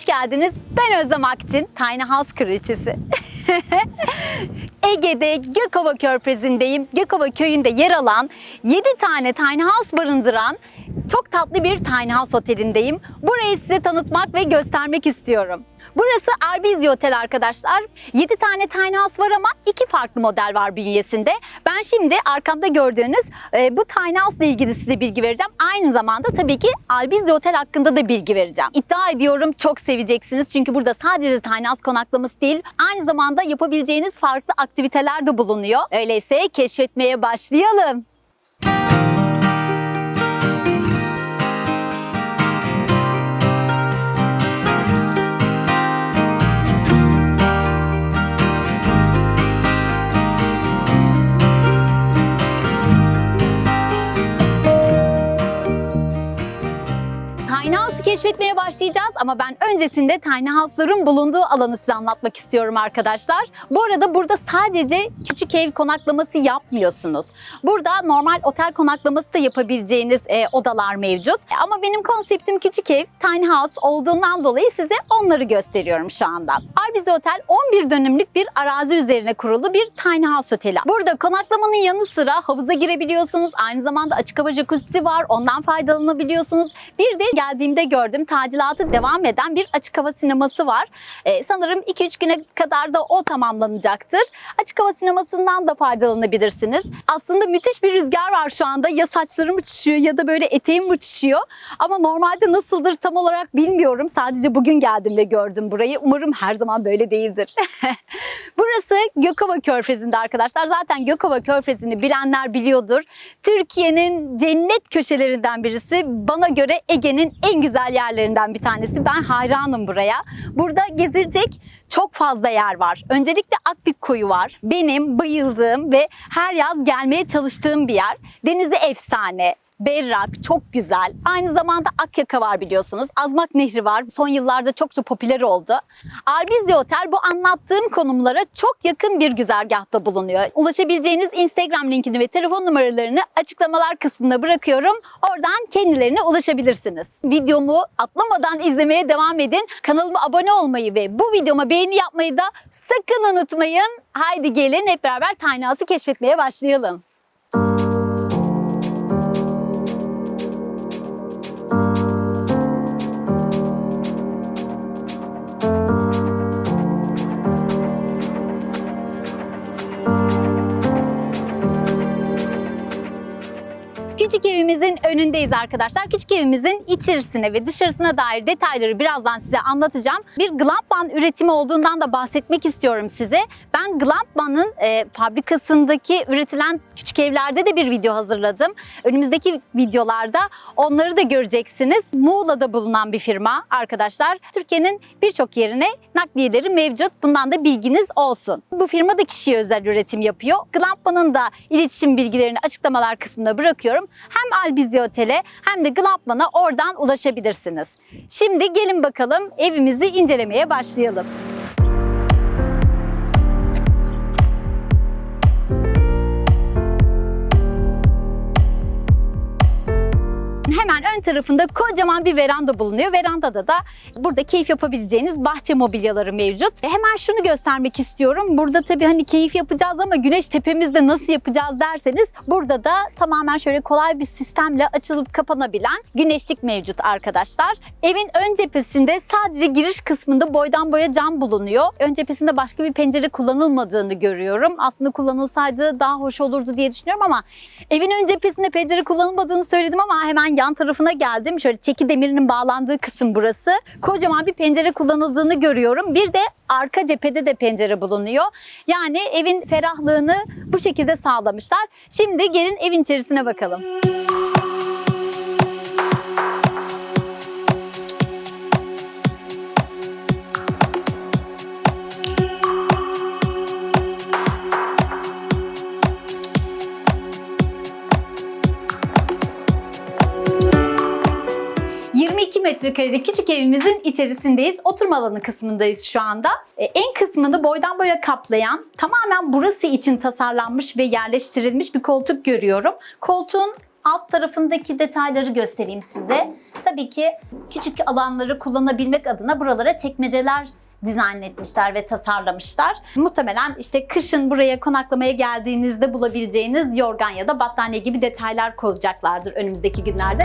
Hoş geldiniz. Ben Özlem Akçin, Tiny House Kraliçesi. Ege'de Gökova Körfezi'ndeyim. Gökova köyünde yer alan 7 tane tiny house barındıran çok tatlı bir tiny house otelindeyim. Burayı size tanıtmak ve göstermek istiyorum. Burası Arbizi Otel arkadaşlar. 7 tane tiny house var ama iki farklı model var bünyesinde. Ben şimdi arkamda gördüğünüz e, bu tiny house ile ilgili size bilgi vereceğim. Aynı zamanda tabii ki Arbizi Otel hakkında da bilgi vereceğim. İddia ediyorum çok seveceksiniz. Çünkü burada sadece tiny house konaklaması değil, aynı zamanda yapabileceğiniz farklı aktiviteler de bulunuyor. Öyleyse keşfetmeye başlayalım. Tiny ama ben öncesinde Tiny House'ların bulunduğu alanı size anlatmak istiyorum arkadaşlar. Bu arada burada sadece küçük ev konaklaması yapmıyorsunuz. Burada normal otel konaklaması da yapabileceğiniz e, odalar mevcut. Ama benim konseptim küçük ev, Tiny House olduğundan dolayı size onları gösteriyorum şu anda. Arbizi Otel 11 dönümlük bir arazi üzerine kurulu bir Tiny House oteli. Burada konaklamanın yanı sıra havuza girebiliyorsunuz. Aynı zamanda açık hava jacuzzi var. Ondan faydalanabiliyorsunuz. Bir de geldiğimde gördüm tadilatı devam eden bir açık hava sineması var. Ee, sanırım 2-3 güne kadar da o tamamlanacaktır. Açık hava sinemasından da faydalanabilirsiniz. Aslında müthiş bir rüzgar var şu anda. Ya saçlarım uçuşuyor ya da böyle eteğim uçuşuyor. Ama normalde nasıldır tam olarak bilmiyorum. Sadece bugün geldim ve gördüm burayı. Umarım her zaman böyle değildir. Burası Gökova Körfezi'nde arkadaşlar. Zaten Gökova Körfezi'ni bilenler biliyordur. Türkiye'nin cennet köşelerinden birisi. Bana göre Ege'nin en güzel yerlerinden bir tanesi. Hayranım buraya. Burada gezilecek çok fazla yer var. Öncelikle Akbük Koyu var. Benim bayıldığım ve her yaz gelmeye çalıştığım bir yer. Denizi efsane berrak, çok güzel. Aynı zamanda Akyaka var biliyorsunuz. Azmak Nehri var. Son yıllarda çokça popüler oldu. Arbizi Otel bu anlattığım konumlara çok yakın bir güzergahta bulunuyor. Ulaşabileceğiniz Instagram linkini ve telefon numaralarını açıklamalar kısmına bırakıyorum. Oradan kendilerine ulaşabilirsiniz. Videomu atlamadan izlemeye devam edin. Kanalıma abone olmayı ve bu videoma beğeni yapmayı da sakın unutmayın. Haydi gelin hep beraber House'ı keşfetmeye başlayalım. Önündeyiz arkadaşlar. Küçük evimizin içerisine ve dışarısına dair detayları birazdan size anlatacağım. Bir Glampman üretimi olduğundan da bahsetmek istiyorum size. Ben Glampman'ın e, fabrikasındaki üretilen küçük evlerde de bir video hazırladım. Önümüzdeki videolarda onları da göreceksiniz. Muğla'da bulunan bir firma arkadaşlar. Türkiye'nin birçok yerine nakliyeleri mevcut. Bundan da bilginiz olsun. Bu firma da kişiye özel üretim yapıyor. Glampman'ın da iletişim bilgilerini açıklamalar kısmına bırakıyorum. Hem Albizi Otel'e hem de Glampman'a oradan ulaşabilirsiniz. Şimdi gelin bakalım evimizi incelemeye başlayalım. Ön tarafında kocaman bir veranda bulunuyor. Verandada da burada keyif yapabileceğiniz bahçe mobilyaları mevcut. E, Hemen şunu göstermek istiyorum. Burada tabii hani keyif yapacağız ama güneş tepemizde nasıl yapacağız derseniz burada da tamamen şöyle kolay bir sistemle açılıp kapanabilen güneşlik mevcut arkadaşlar. Evin ön cephesinde sadece giriş kısmında boydan boya cam bulunuyor. Ön cephesinde başka bir pencere kullanılmadığını görüyorum. Aslında kullanılsaydı daha hoş olurdu diye düşünüyorum ama evin ön cephesinde pencere kullanılmadığını söyledim ama hemen yan tarafına geldim. Şöyle çeki demirinin bağlandığı kısım burası. Kocaman bir pencere kullanıldığını görüyorum. Bir de arka cephede de pencere bulunuyor. Yani evin ferahlığını bu şekilde sağlamışlar. Şimdi gelin evin içerisine bakalım. Metrekarelik küçük evimizin içerisindeyiz. Oturma alanı kısmındayız şu anda. E, en kısmını boydan boya kaplayan, tamamen burası için tasarlanmış ve yerleştirilmiş bir koltuk görüyorum. Koltuğun alt tarafındaki detayları göstereyim size. Tabii ki küçük alanları kullanabilmek adına buralara çekmeceler dizayn etmişler ve tasarlamışlar. Muhtemelen işte kışın buraya konaklamaya geldiğinizde bulabileceğiniz yorgan ya da battaniye gibi detaylar koyacaklardır önümüzdeki günlerde.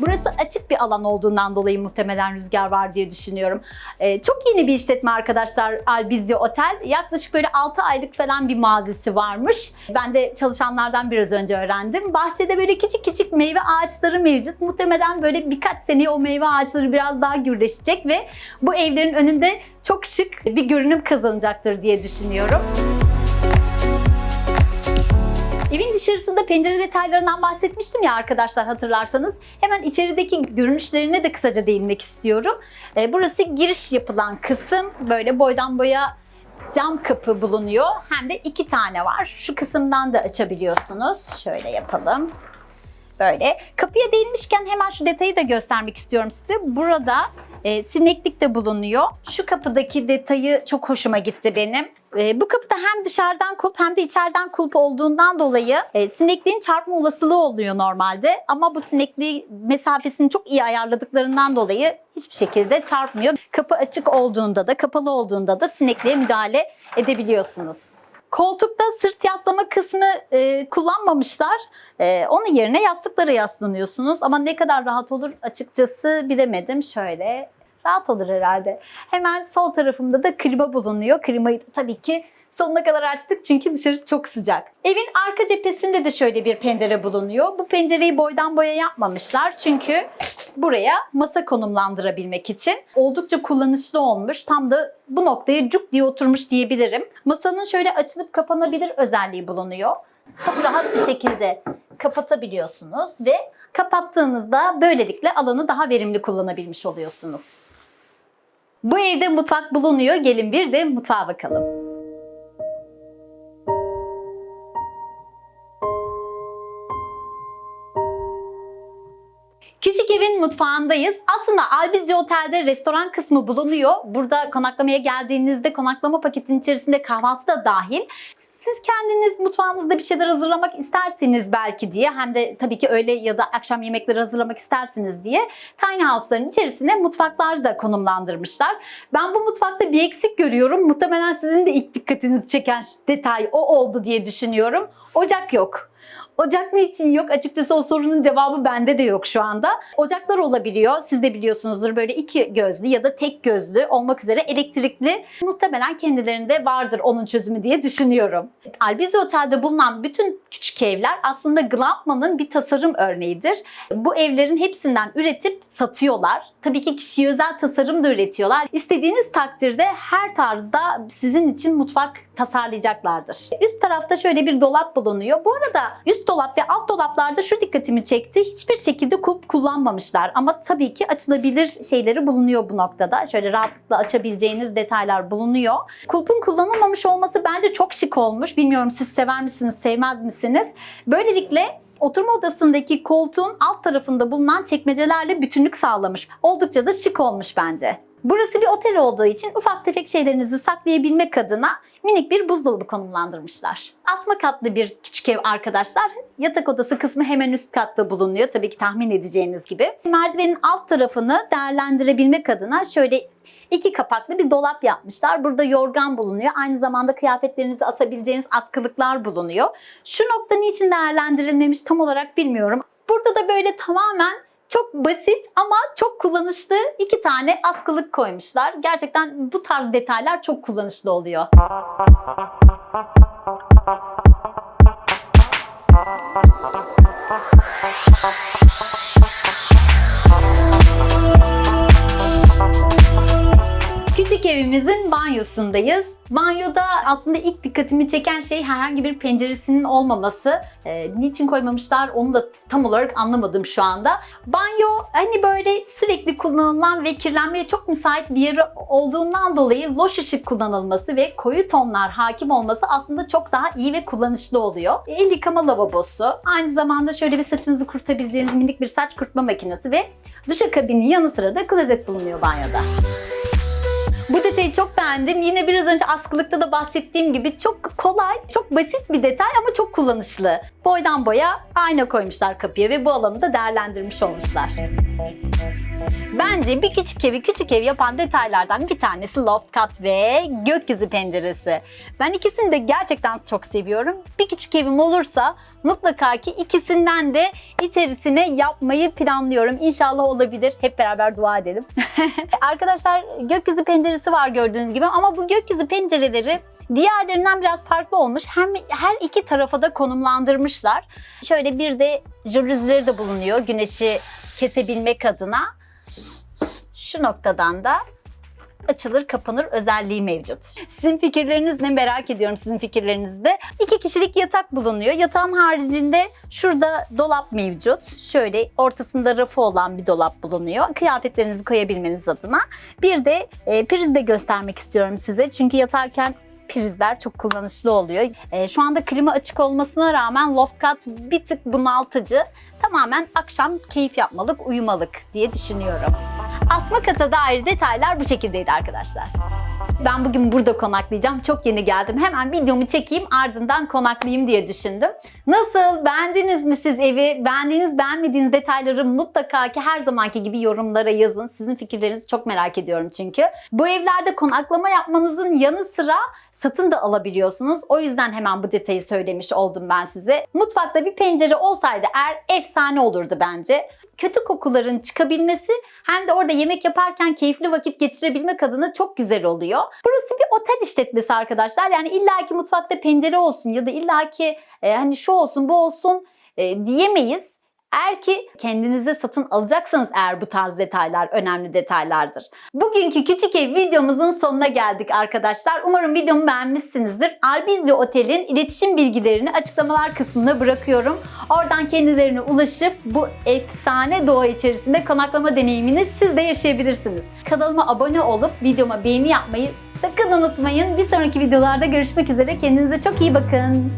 Burası açık bir alan olduğundan dolayı muhtemelen rüzgar var diye düşünüyorum. Ee, çok yeni bir işletme arkadaşlar Albizio Otel. Yaklaşık böyle 6 aylık falan bir mazisi varmış. Ben de çalışanlardan biraz önce öğrendim. Bahçede böyle küçük küçük meyve ağaçları mevcut. Muhtemelen böyle birkaç seneye o meyve ağaçları biraz daha gürleşecek ve bu evlerin önünde çok şık bir görünüm kazanacaktır diye düşünüyorum. Evin dışarısında pencere detaylarından bahsetmiştim ya arkadaşlar hatırlarsanız. Hemen içerideki görünüşlerine de kısaca değinmek istiyorum. Ee, Burası giriş yapılan kısım. Böyle boydan boya cam kapı bulunuyor. Hem de iki tane var. Şu kısımdan da açabiliyorsunuz. Şöyle yapalım. Böyle. Kapıya değinmişken hemen şu detayı da göstermek istiyorum size. Burada e, sineklik de bulunuyor. Şu kapıdaki detayı çok hoşuma gitti benim. E, bu kapıda hem dışarıdan kulp hem de içeriden kulp olduğundan dolayı e, sinekliğin çarpma olasılığı oluyor normalde. Ama bu sinekliği mesafesini çok iyi ayarladıklarından dolayı hiçbir şekilde çarpmıyor. Kapı açık olduğunda da kapalı olduğunda da sinekliğe müdahale edebiliyorsunuz. Koltukta sırt yaslama kısmı e, kullanmamışlar. E, onun yerine yastıklara yaslanıyorsunuz. Ama ne kadar rahat olur açıkçası bilemedim. Şöyle rahat olur herhalde. Hemen sol tarafımda da klima bulunuyor. Klimayı da tabii ki sonuna kadar açtık çünkü dışarı çok sıcak. Evin arka cephesinde de şöyle bir pencere bulunuyor. Bu pencereyi boydan boya yapmamışlar çünkü buraya masa konumlandırabilmek için oldukça kullanışlı olmuş. Tam da bu noktaya cuk diye oturmuş diyebilirim. Masanın şöyle açılıp kapanabilir özelliği bulunuyor. Çok rahat bir şekilde kapatabiliyorsunuz ve kapattığınızda böylelikle alanı daha verimli kullanabilmiş oluyorsunuz. Bu evde mutfak bulunuyor. Gelin bir de mutfağa bakalım. Küçük evin mutfağındayız. Aslında Albizce Otel'de restoran kısmı bulunuyor. Burada konaklamaya geldiğinizde konaklama paketinin içerisinde kahvaltı da dahil. Siz kendiniz mutfağınızda bir şeyler hazırlamak isterseniz belki diye hem de tabii ki öğle ya da akşam yemekleri hazırlamak istersiniz diye tiny house'ların içerisine mutfaklar da konumlandırmışlar. Ben bu mutfakta bir eksik görüyorum. Muhtemelen sizin de ilk dikkatinizi çeken detay o oldu diye düşünüyorum. Ocak yok. Ocak ne için yok? Açıkçası o sorunun cevabı bende de yok şu anda. Ocaklar olabiliyor. Siz de biliyorsunuzdur böyle iki gözlü ya da tek gözlü olmak üzere elektrikli. Muhtemelen kendilerinde vardır onun çözümü diye düşünüyorum. Albizi Otel'de bulunan bütün küçük evler aslında Glampman'ın bir tasarım örneğidir. Bu evlerin hepsinden üretip satıyorlar. Tabii ki kişiye özel tasarım da üretiyorlar. İstediğiniz takdirde her tarzda sizin için mutfak tasarlayacaklardır. Üst tarafta şöyle bir dolap bulunuyor. Bu arada üst dolap ve alt dolaplarda şu dikkatimi çekti. Hiçbir şekilde kulp kullanmamışlar. Ama tabii ki açılabilir şeyleri bulunuyor bu noktada. Şöyle rahatlıkla açabileceğiniz detaylar bulunuyor. Kulpun kullanılmamış olması bence çok şık olmuş. Bilmiyorum siz sever misiniz, sevmez misiniz? Böylelikle oturma odasındaki koltuğun alt tarafında bulunan çekmecelerle bütünlük sağlamış. Oldukça da şık olmuş bence. Burası bir otel olduğu için ufak tefek şeylerinizi saklayabilmek adına minik bir buzdolabı konumlandırmışlar. Asma katlı bir küçük ev arkadaşlar. Yatak odası kısmı hemen üst katta bulunuyor. Tabii ki tahmin edeceğiniz gibi. Merdivenin alt tarafını değerlendirebilmek adına şöyle iki kapaklı bir dolap yapmışlar. Burada yorgan bulunuyor. Aynı zamanda kıyafetlerinizi asabileceğiniz askılıklar bulunuyor. Şu nokta niçin değerlendirilmemiş tam olarak bilmiyorum. Burada da böyle tamamen çok basit ama çok kullanışlı iki tane askılık koymuşlar. Gerçekten bu tarz detaylar çok kullanışlı oluyor. Banyosundayız. Banyoda aslında ilk dikkatimi çeken şey herhangi bir penceresinin olmaması. Ee, niçin koymamışlar onu da tam olarak anlamadım şu anda. Banyo hani böyle sürekli kullanılan ve kirlenmeye çok müsait bir yeri olduğundan dolayı loş ışık kullanılması ve koyu tonlar hakim olması aslında çok daha iyi ve kullanışlı oluyor. El yıkama lavabosu, aynı zamanda şöyle bir saçınızı kurutabileceğiniz minik bir saç kurutma makinesi ve duşakabinin yanı sıra da klozet bulunuyor banyoda. Burada detayı çok beğendim. Yine biraz önce askılıkta da bahsettiğim gibi çok kolay, çok basit bir detay ama çok kullanışlı. Boydan boya ayna koymuşlar kapıya ve bu alanı da değerlendirmiş olmuşlar. Bence bir küçük evi küçük ev yapan detaylardan bir tanesi loft kat ve gökyüzü penceresi. Ben ikisini de gerçekten çok seviyorum. Bir küçük evim olursa mutlaka ki ikisinden de içerisine yapmayı planlıyorum. İnşallah olabilir. Hep beraber dua edelim. Arkadaşlar gökyüzü penceresi var gördüğünüz gibi ama bu gökyüzü pencereleri diğerlerinden biraz farklı olmuş. Hem her iki tarafa da konumlandırmışlar. Şöyle bir de jülüzleri de bulunuyor güneşi kesebilmek adına. Şu noktadan da açılır kapanır özelliği mevcut. Sizin fikirleriniz ne merak ediyorum sizin fikirlerinizi de. İki kişilik yatak bulunuyor. Yatağın haricinde şurada dolap mevcut. Şöyle ortasında rafı olan bir dolap bulunuyor. Kıyafetlerinizi koyabilmeniz adına. Bir de e, priz de göstermek istiyorum size. Çünkü yatarken prizler çok kullanışlı oluyor. E, şu anda klima açık olmasına rağmen loft kat bir tık bunaltıcı. Tamamen akşam keyif yapmalık, uyumalık diye düşünüyorum. Asma kata dair detaylar bu şekildeydi arkadaşlar. Ben bugün burada konaklayacağım. Çok yeni geldim. Hemen videomu çekeyim ardından konaklayayım diye düşündüm. Nasıl? Beğendiniz mi siz evi? Beğendiğiniz, beğenmediğiniz detayları mutlaka ki her zamanki gibi yorumlara yazın. Sizin fikirlerinizi çok merak ediyorum çünkü. Bu evlerde konaklama yapmanızın yanı sıra satın da alabiliyorsunuz. O yüzden hemen bu detayı söylemiş oldum ben size. Mutfakta bir pencere olsaydı eğer efsane olurdu bence. Kötü kokuların çıkabilmesi hem de orada yemek yaparken keyifli vakit geçirebilmek adına çok güzel oluyor. Burası bir otel işletmesi arkadaşlar. Yani illaki mutfakta pencere olsun ya da illaki e, hani şu olsun bu olsun e, diyemeyiz. Eğer ki kendinize satın alacaksanız eğer bu tarz detaylar önemli detaylardır. Bugünkü küçük ev videomuzun sonuna geldik arkadaşlar. Umarım videomu beğenmişsinizdir. Albizyo Otel'in iletişim bilgilerini açıklamalar kısmına bırakıyorum. Oradan kendilerine ulaşıp bu efsane doğa içerisinde konaklama deneyimini siz de yaşayabilirsiniz. Kanalıma abone olup videoma beğeni yapmayı sakın unutmayın. Bir sonraki videolarda görüşmek üzere. Kendinize çok iyi bakın.